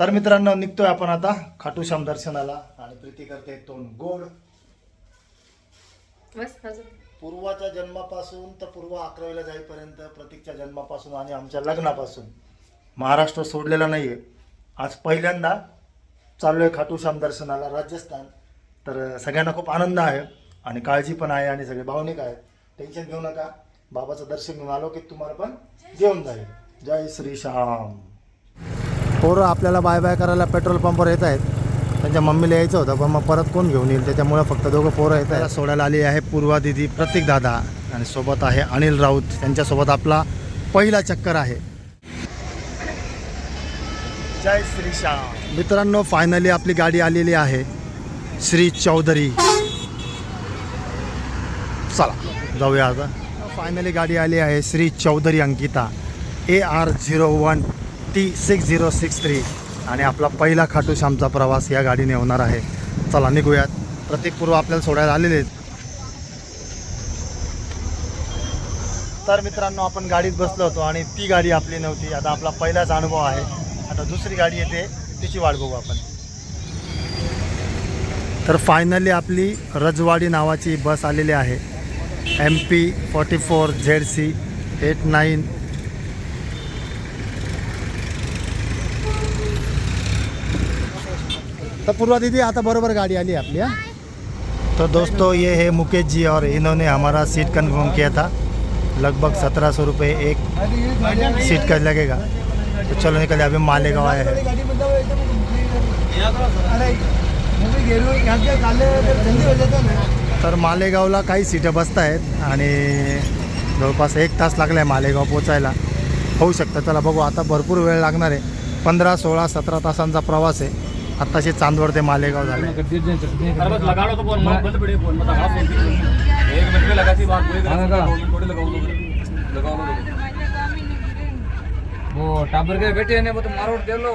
तर मित्रांनो निघतोय आपण आता खाटूश्याम दर्शनाला. आणि प्रीती करते तोंड गोड. पूर्वाच्या जन्मापासून तर पूर्व अकरावीला जाईपर्यंत प्रतीकच्या जन्मापासून आणि आमच्या लग्नापासून. महाराष्ट्र सोडलेला नाही आहे आज पहिल्यांदा चाललो आहे खाटूश्याम दर्शनाला राजस्थान. तर सगळ्यांना खूप आनंद आहे आणि काळजी पण आहे आणि सगळे भावनिक आहेत. टेन्शन घेऊ नका. बाबाचं दर्शन घेऊन आलो की तुम्हाला पण जेवण जाईल. जय श्री श्याम. पोरं आपल्याला बाय बाय करायला पेट्रोल पंपवर येत आहेत. त्यांच्या मम्मीला यायचं होतं पण मग परत कोण घेऊन येईल? त्याच्यामुळं फक्त दोघं पोरं येत आहेत. सोडायला आली आहे पूर्वा दिदी प्रतीक दादा आणि सोबत आहे अनिल राऊत. त्यांच्यासोबत आपला पहिला चक्कर आहे. जय श्री श्याम. मित्रांनो फायनली आपली गाडी आलेली आहे. श्री चौधरी. चला जाऊया आता. फायनली गाडी आली आहे Shri Chaudhari Ankita. A R zero one T six zero six three आणि आपला पहिला खाटूश्यामचा प्रवास या गाडीने होणार आहे चला निघूयात प्रतीकपूर्व आपल्याला सोडायला आलेले आहेत तर मित्रांनो आपण गाडीत बसलो होतो आणि ती गाडी आपली नव्हती आता आपला पहिलाच अनुभव आहे आता दुसरी गाडी येते तिची वाट बघू आपण तर फायनली आपली रजवाडी नावाची बस आलेली आहे M P forty four Z C eight nine तो पूर्वा दीदी आता बरोबर गाड़ी आली आपली हाँ? तो दोस्तों ये है मुकेश जी और इन्होंने हमारा सीट कन्फर्म किया था। लगभग सत्रह सौ रुपये एक सीट का लगेगा। तो चलो निकले अभी मालेगांव आया है। तर मालेगावला काही सीटं बसत आहेत आणि जवळपास एक तास लागला आहे मालेगाव पोचायला होऊ शकतं चला बघू आता भरपूर वेळ लागणार आहे. पंधरा सोळा सतरा तासांचा प्रवास आहे. आत्ताशी चांदवड ते मालेगाव झाले. वो टाबर के बेटे ने वो तो मारो दे लो